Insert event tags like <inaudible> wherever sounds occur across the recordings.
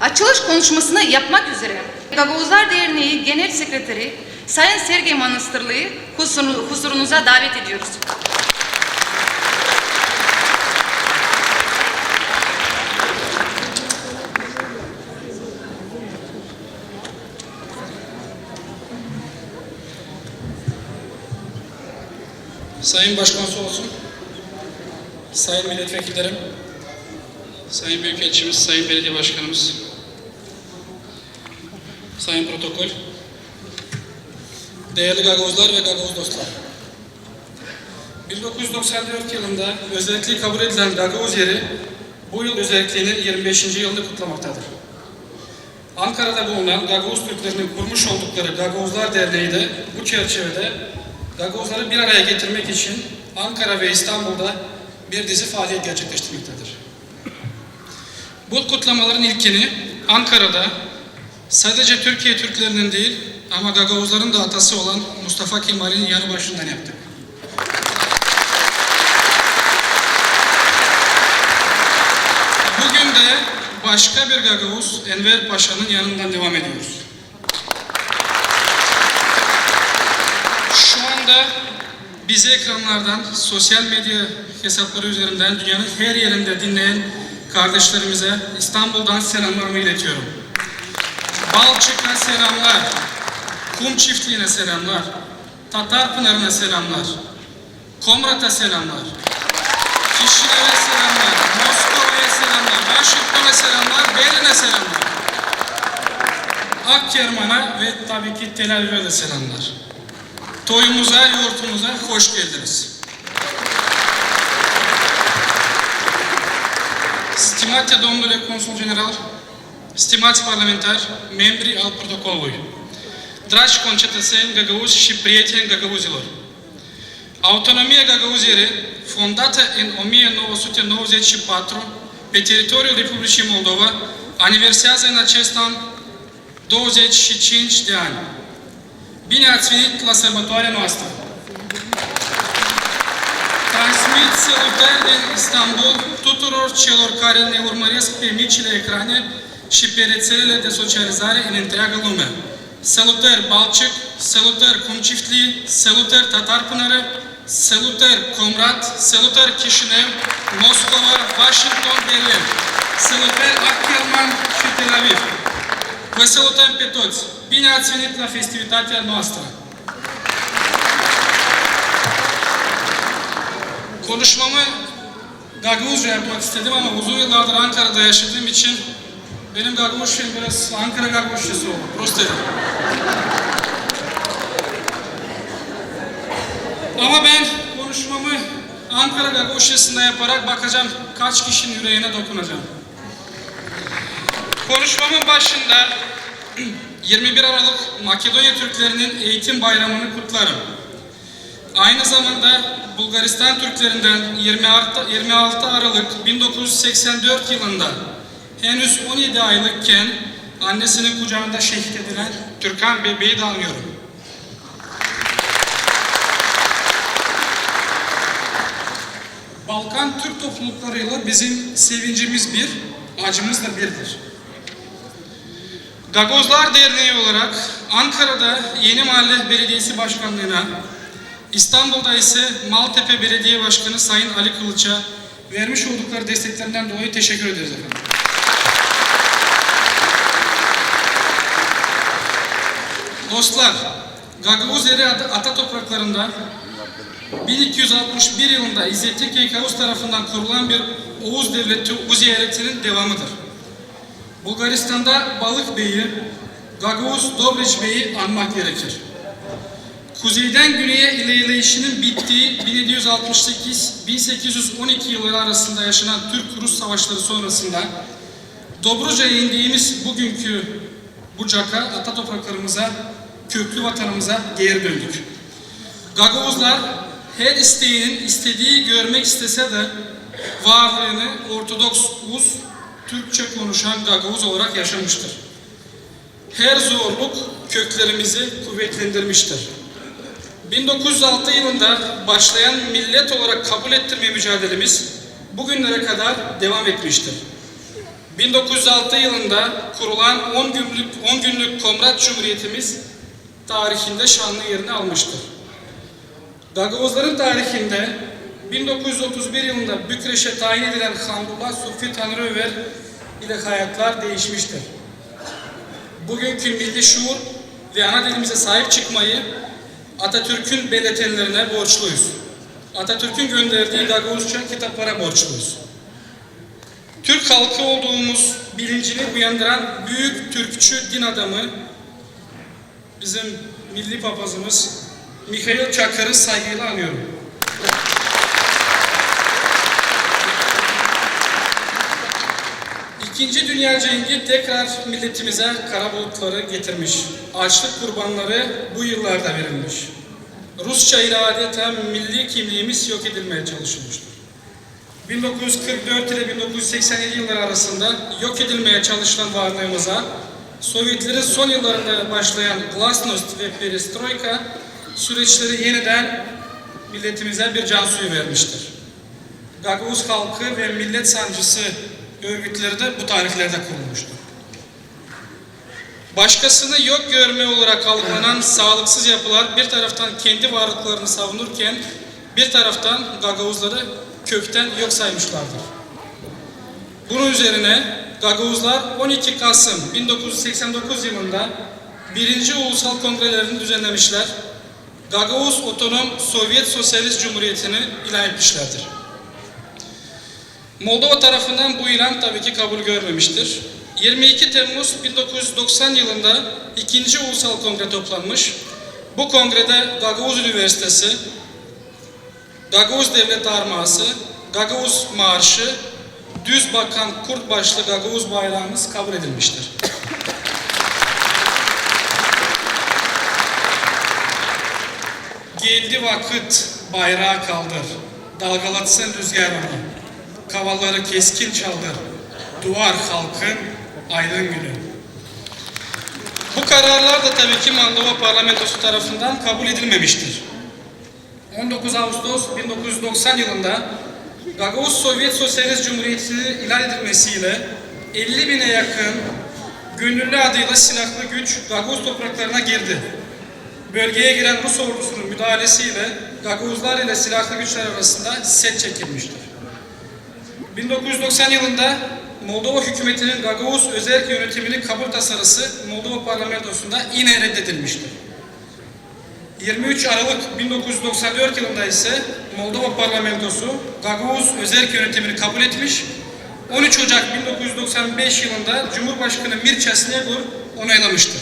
açılış konuşmasını yapmak üzere Gagavuzlar Derneği Genel Sekreteri Sayın Sergey Manastırlı'yı huzuru- huzurunuza davet ediyoruz. Sayın Başkonsolosum, Sayın Milletvekillerim, Sayın Büyükelçimiz, Sayın Belediye Başkanımız, Sayın Protokol, değerli Gagavuzlar ve Gagavuz dostlar. 1994 yılında özelliği kabul edilen Gagavuz yeri bu yıl özelliğinin 25. yılını kutlamaktadır. Ankara'da bulunan Gagavuz Türklerinin kurmuş oldukları Gagavuzlar Derneği de bu çerçevede Gagavuzları bir araya getirmek için Ankara ve İstanbul'da bir dizi faaliyet gerçekleştirmektedir. Bu kutlamaların ilkini Ankara'da sadece Türkiye Türklerinin değil ama Gagavuzların da atası olan Mustafa Kemal'in yanı başından yaptık. Bugün de başka bir Gagavuz Enver Paşa'nın yanından devam ediyoruz. Şu anda bizi ekranlardan, sosyal medya hesapları üzerinden dünyanın her yerinde dinleyen kardeşlerimize İstanbul'dan selamlarımı iletiyorum. Balçık'a selamlar, Kum Çiftliği'ne selamlar, Tatar Pınarı'na selamlar, Komrat'a selamlar, Kişilere selamlar, Moskova'ya selamlar, Washington'a selamlar, Berlin'e selamlar. Akkerman'a ve tabii ki Tel Aviv'e de selamlar. Toyumuza, yurtumuza hoş geldiniz. Stimate domnule consul general, stimați parlamentari, membri al protocolului, dragi concetățeni găgăuzi și prieteni găgăuzilor, Autonomia Gagauziere, fondată în 1994 pe teritoriul Republicii Moldova, aniversează în acest an 25 de ani. Bine ați venit la sărbătoarea noastră! Transmit salutări din Istanbul tuturor celor care ne urmăresc pe micile ecrane și pe rețelele de socializare în întreaga lume. Salutări Balcic, salutări Cumciftli, salutări Tatar Pânără, salutări Comrat, salutări Chișinău, Moscova, Washington, Berlin, salutări Ackerman și Tel Aviv. Vă salutăm pe toți! Bine ați venit la festivitatea noastră! Konuşmamı Gagavuzca yapmak istedim ama uzun yıllardır Ankara'da yaşadığım için benim Gagavuzca'm biraz Ankara Gagavuzcası oldu. Prost dedim. Ama ben konuşmamı Ankara Gagavuzcası'nda yaparak bakacağım kaç kişinin yüreğine dokunacağım. Konuşmamın başında <clears throat> 21 Aralık Makedonya Türklerinin Eğitim Bayramı'nı kutlarım. Aynı zamanda Bulgaristan Türklerinden 26, 26 Aralık 1984 yılında henüz 17 aylıkken annesinin kucağında şehit edilen Türkan bebeği de anıyorum. Balkan Türk topluluklarıyla bizim sevincimiz bir, acımız da birdir. Gagozlar Derneği olarak Ankara'da Yeni Mahalle Belediyesi Başkanlığı'na, İstanbul'da ise Maltepe Belediye Başkanı Sayın Ali Kılıç'a vermiş oldukları desteklerinden dolayı teşekkür ederiz efendim. Dostlar, Gagavuz Eri Ata topraklarında 1261 yılında İzzettin Keykavuz tarafından kurulan bir Oğuz Devleti Uzi Eyaleti'nin devamıdır. Bulgaristan'da Balık Bey'i, Gagavuz Dobriç Bey'i anmak gerekir. Kuzeyden güneye ilerleyişinin bittiği 1768-1812 yılları arasında yaşanan Türk-Rus savaşları sonrasında Dobruca'ya indiğimiz bugünkü Bucak'a, ata topraklarımıza, köklü vatanımıza geri döndük. Gagavuzlar her isteğinin istediği görmek istese de varlığını Ortodoks Uz, Türkçe konuşan Gagavuz olarak yaşamıştır. Her zorluk köklerimizi kuvvetlendirmiştir. 1906 yılında başlayan millet olarak kabul ettirme mücadelemiz bugünlere kadar devam etmiştir. 1906 yılında kurulan 10 günlük 10 günlük Komrat Cumhuriyetimiz tarihinde şanlı yerini almıştır. Gagavuzların tarihinde 1931 yılında Bükreş'e tayin edilen Hamdullah Sufi Tanrı Över ile hayatlar değişmiştir. Bugünkü milli şuur ve ana dilimize sahip çıkmayı Atatürk'ün belirtenlerine borçluyuz. Atatürk'ün gönderdiği Gagavuzca kitaplara borçluyuz. Türk halkı olduğumuz bilincini uyandıran büyük Türkçü din adamı bizim milli papazımız Mihail Çakır'ı saygıyla anıyorum. İkinci Dünya Cengi tekrar milletimize kara bulutları getirmiş. Açlık kurbanları bu yıllarda verilmiş. Rusça ile adeta milli kimliğimiz yok edilmeye çalışılmıştır. 1944 ile 1987 yılları arasında yok edilmeye çalışılan varlığımıza Sovyetlerin son yıllarında başlayan Glasnost ve Perestroika süreçleri yeniden milletimize bir can suyu vermiştir. Gagavuz halkı ve millet sancısı örgütleri de bu tarihlerde kurulmuştur. Başkasını yok görme olarak algılanan sağlıksız yapılar bir taraftan kendi varlıklarını savunurken bir taraftan Gagavuzları kökten yok saymışlardır. Bunun üzerine Gagavuzlar 12 Kasım 1989 yılında 1. Ulusal Kongrelerini düzenlemişler. Gagavuz Otonom Sovyet Sosyalist Cumhuriyeti'ni ilan etmişlerdir. Moldova tarafından bu ilan tabii ki kabul görmemiştir. 22 Temmuz 1990 yılında 2. Ulusal Kongre toplanmış. Bu kongrede Gagavuz Üniversitesi, Gagavuz Devlet Arması, Gagavuz Marşı, Düz Bakan Kurt başlı Gagavuz bayrağımız kabul edilmiştir. Geldi vakit bayrağı kaldır, dalgalatsın rüzgar onu. Kavalları keskin çaldır, duvar halkın aydın günü. Bu kararlar da tabii ki Moldova parlamentosu tarafından kabul edilmemiştir. 19 Ağustos 1990 yılında Gagavuz Sovyet Sosyalist Cumhuriyeti'ni ilan edilmesiyle 50 bine yakın gönüllü adıyla silahlı güç Gagavuz topraklarına girdi. Bölgeye giren Rus ordusunun müdahalesiyle Gagavuzlar ile silahlı güçler arasında set çekilmiştir. 1990 yılında Moldova hükümetinin Gagavuz özel yönetiminin kabul tasarısı Moldova parlamentosunda yine reddedilmiştir. 23 Aralık 1994 yılında ise Moldova parlamentosu Gagavuz özel yönetimini kabul etmiş. 13 Ocak 1995 yılında Cumhurbaşkanı Mircea Snegur onaylamıştır.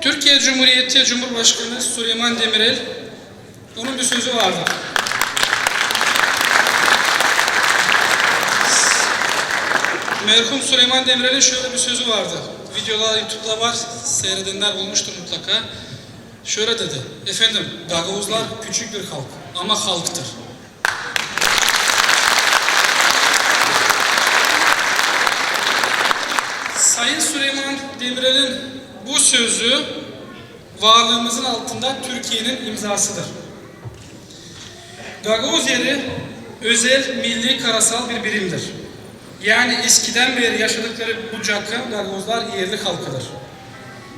Türkiye Cumhuriyeti Cumhurbaşkanı Süleyman Demirel onun bir sözü vardı. Merhum Süleyman Demirel'in şöyle bir sözü vardı. Videolar YouTube'da var, seyredenler olmuştur mutlaka. Şöyle dedi, efendim Gagavuzlar küçük bir halk ama halktır. Sayın Süleyman Demirel'in bu sözü varlığımızın altında Türkiye'nin imzasıdır. Gagavuz yeri özel, milli, karasal bir birimdir. Yani eskiden beri yaşadıkları bu cakka Gagavuzlar yerli halkıdır.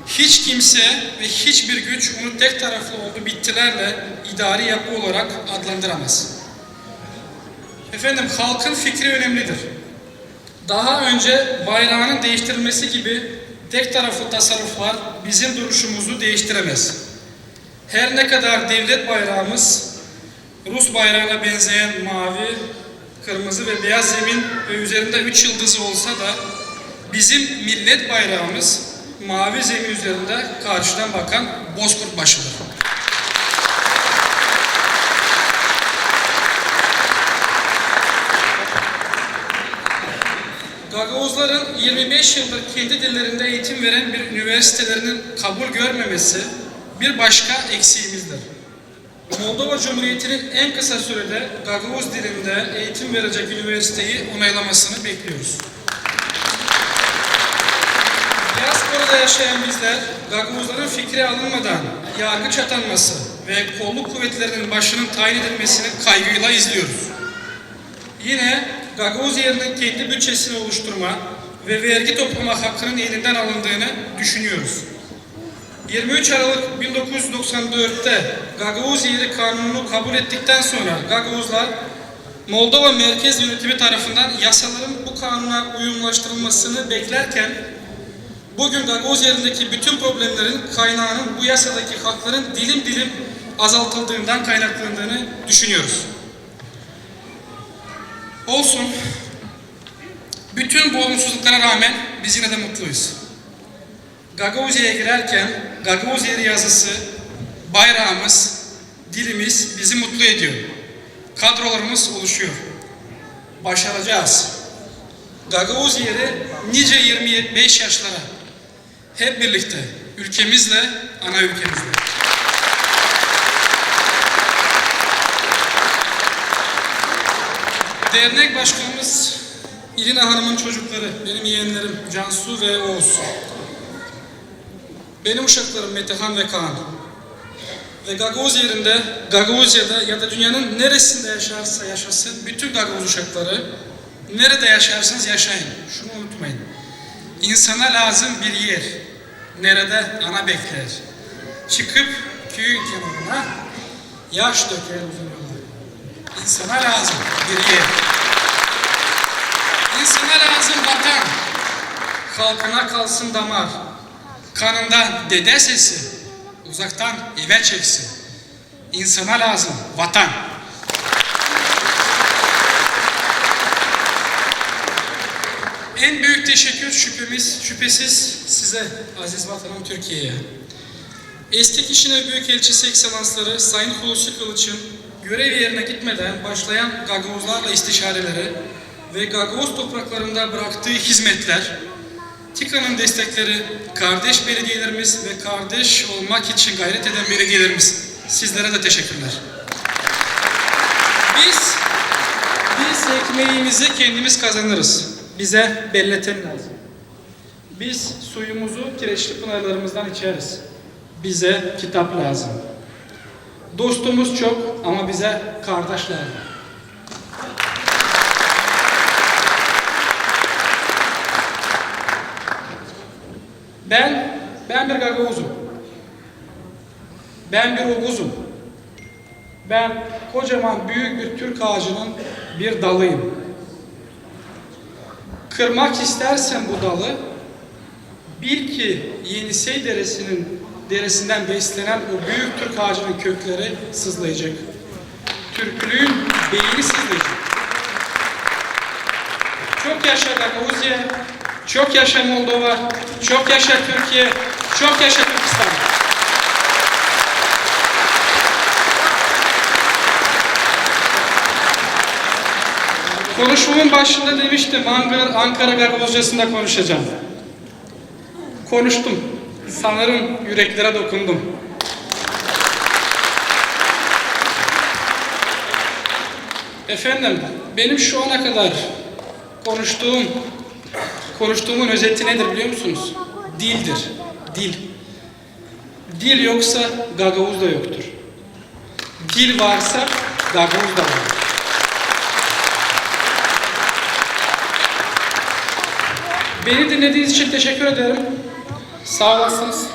Hiç kimse ve hiçbir güç onu tek taraflı olduğu bittilerle idari yapı olarak adlandıramaz. Efendim halkın fikri önemlidir. Daha önce bayrağının değiştirilmesi gibi tek taraflı tasarruflar bizim duruşumuzu değiştiremez. Her ne kadar devlet bayrağımız Rus bayrağına benzeyen mavi, kırmızı ve beyaz zemin ve üzerinde üç yıldızı olsa da bizim millet bayrağımız mavi zemin üzerinde karşıdan bakan bozkurt başıdır. Gagavuzların 25 yıldır kendi dillerinde eğitim veren bir üniversitelerinin kabul görmemesi bir başka eksiğimizdir. Moldova Cumhuriyeti'nin en kısa sürede Gagavuz dilinde eğitim verecek üniversiteyi onaylamasını bekliyoruz. Diasporada yaşayan bizler Gagavuzların fikri alınmadan yargıç atanması ve kolluk kuvvetlerinin başının tayin edilmesini kaygıyla izliyoruz. Yine Gagavuz yerinin kendi bütçesini oluşturma ve vergi toplama hakkının elinden alındığını düşünüyoruz. 23 Aralık 1994'te Gagavuz Yeri Kanunu'nu kabul ettikten sonra Gagavuzlar Moldova Merkez Yönetimi tarafından yasaların bu kanuna uyumlaştırılmasını beklerken bugün Gagavuz yerindeki bütün problemlerin kaynağının bu yasadaki hakların dilim dilim azaltıldığından kaynaklandığını düşünüyoruz. Olsun. Bütün bu olumsuzluklara rağmen biz yine de mutluyuz. Gagavuzya girerken Gagavuz yeri yazısı, bayrağımız, dilimiz bizi mutlu ediyor. Kadrolarımız oluşuyor. Başaracağız. Gagavuz yeri nice 25 yaşlara hep birlikte ülkemizle, ana ülkemizle. Dernek başkanımız İlina Hanım'ın çocukları, benim yeğenlerim Cansu ve Oğuz. Benim uşaklarım Metehan ve Kaan. Ve Gagavuz yerinde, Gagavuzya'da ya da dünyanın neresinde yaşarsa yaşasın, bütün Gagavuz uşakları nerede yaşarsanız yaşayın. Şunu unutmayın. İnsana lazım bir yer. Nerede? Ana bekler. Çıkıp köyün kenarına yaş döker uzun. İnsana lazım bir yer. İnsana lazım vatan. Halkına kalsın damar. Kanından dede sesi. Uzaktan eve çeksin. İnsana lazım vatan. En büyük teşekkür şüphemiz, şüphesiz size aziz vatanım Türkiye'ye. Eski kişinin büyük elçisi ekselansları Sayın Hulusi Kılıç'ın görev yerine gitmeden başlayan Gagavuzlarla istişareleri ve Gagavuz topraklarında bıraktığı hizmetler, TİKA'nın destekleri, kardeş belediyelerimiz ve kardeş olmak için gayret eden belediyelerimiz, sizlere de teşekkürler. Biz, biz ekmeğimizi kendimiz kazanırız. Bize belleten lazım. Biz suyumuzu kireçli pınarlarımızdan içeriz. Bize kitap lazım. Dostumuz çok ama bize kardeş lazım. Ben, ben bir gagavuzum. Ben bir oguzum. Ben kocaman büyük bir Türk ağacının bir dalıyım. Kırmak istersen bu dalı, bil ki Yenisey Deresi'nin deresinden beslenen o büyük Türk ağacının kökleri sızlayacak. Türklüğün beyni sızlayacak. Çok yaşa Gagavuzya, çok yaşa Moldova, çok yaşa Türkiye, çok yaşa Türkistan. Konuşmamın başında demiştim Ankara, Ankara Gagavuzcasında konuşacağım. Konuştum. Sanırım yüreklere dokundum. Efendim, benim şu ana kadar konuştuğum, konuştuğumun özeti nedir biliyor musunuz? Dildir. Dil. Dil yoksa Gagavuz da yoktur. Dil varsa Gagavuz da var. Beni dinlediğiniz için teşekkür ederim. Sağ olasınız.